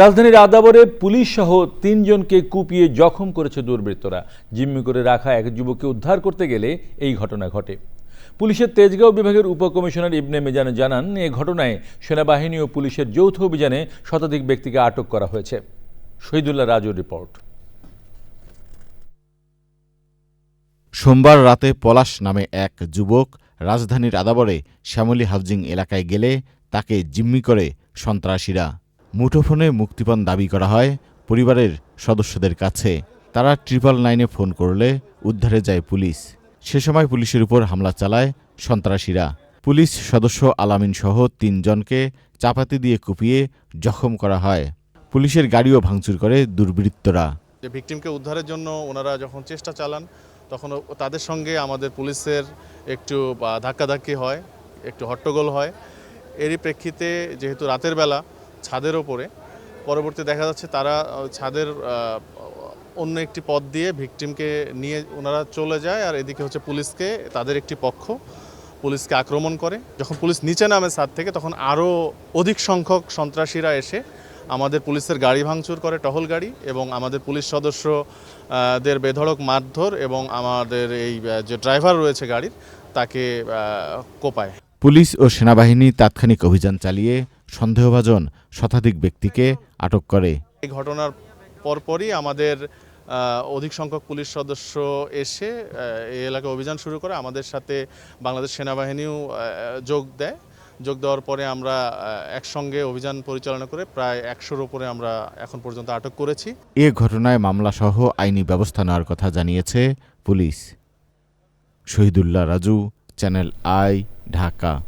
রাজধানীর আদাবরে পুলিশ সহ তিনজনকে কুপিয়ে জখম করেছে দুর্বৃত্তরা। জিম্মি করে রাখা এক যুবককে উদ্ধার করতে গেলে এই ঘটনা ঘটে। পুলিশের তেজগাঁও বিভাগের উপকমিশনার ইবনে মেজান জানান, এ ঘটনায় সেনাবাহিনী ও পুলিশের যৌথ অভিযানে শতাধিক ব্যক্তিকে আটক করা হয়েছে। শহীদুল্লাহ রাজুর রিপোর্ট। সোমবার রাতে পলাশ নামে এক যুবক রাজধানীর আদাবরে শ্যামলী হাউজিং এলাকায় গেলে তাকে জিম্মি করে সন্ত্রাসীরা। মুঠোফোনে মুক্তিপণ দাবি করা হয় পরিবারের সদস্যদের কাছে। তারা ট্রিপল নাইনে ফোন করলে উদ্ধারে যায় পুলিশ। সে সময় পুলিশের উপর হামলা চালায় সন্ত্রাসীরা। পুলিশ সদস্য আলামিন সহ তিনজনকে চাপাতি দিয়ে কুপিয়ে জখম করা হয়। পুলিশের গাড়িও ভাঙচুর করে দুর্বৃত্তরা। যে ভিকটিমকে উদ্ধারের জন্য ওনারা যখন চেষ্টা চালান, তখন তাদের সঙ্গে আমাদের পুলিশের একটু ধাক্কাধাক্কি হয়, একটু হট্টগোল হয়। এরই প্রেক্ষিতে যেহেতু রাতের বেলা ছাদের ওপরে। পরবর্তী দেখা যাচ্ছে তারা ছাদের অন্য একটি পথ দিয়ে ভিকটিমকে নিয়ে ওনারা চলে যায় আর এদিকে হচ্ছে পুলিশকে, তাদের একটি পক্ষ, পুলিশকে আক্রমণ করে। যখন পুলিশ নিচে নামে ছাদ থেকে, তখন আরও অধিক সংখ্যক সন্ত্রাসীরা এসে আমাদের পুলিশের গাড়ি ভাঙচুর করে, টহল গাড়ি এবং আমাদের পুলিশ সদস্য দের বেধড়ক মারধর এবং আমাদের এই যে ড্রাইভার রয়েছে গাড়ির, তাকে কোপায়। পুলিশ ও সেনাবাহিনী তাৎক্ষণিক অভিযান চালিয়ে সন্দেহভাজন শতাধিক ব্যক্তিকে আটক করে। এই ঘটনার পরপরই আমাদের অধিক সংখ্যক পুলিশ সদস্য এসে এই এলাকায় অভিযান শুরু করে আমাদের সাথে বাংলাদেশ সেনাবাহিনীও যোগ দেয়। যোগ দেওয়ার পরে আমরা একসঙ্গে অভিযান পরিচালনা করে প্রায় একশোর উপরে আমরা এখন পর্যন্ত আটক করেছি। এ ঘটনায় মামলাসহ আইনি ব্যবস্থা নেওয়ার কথা জানিয়েছে police. Shahidullah Raju channel I Dhaka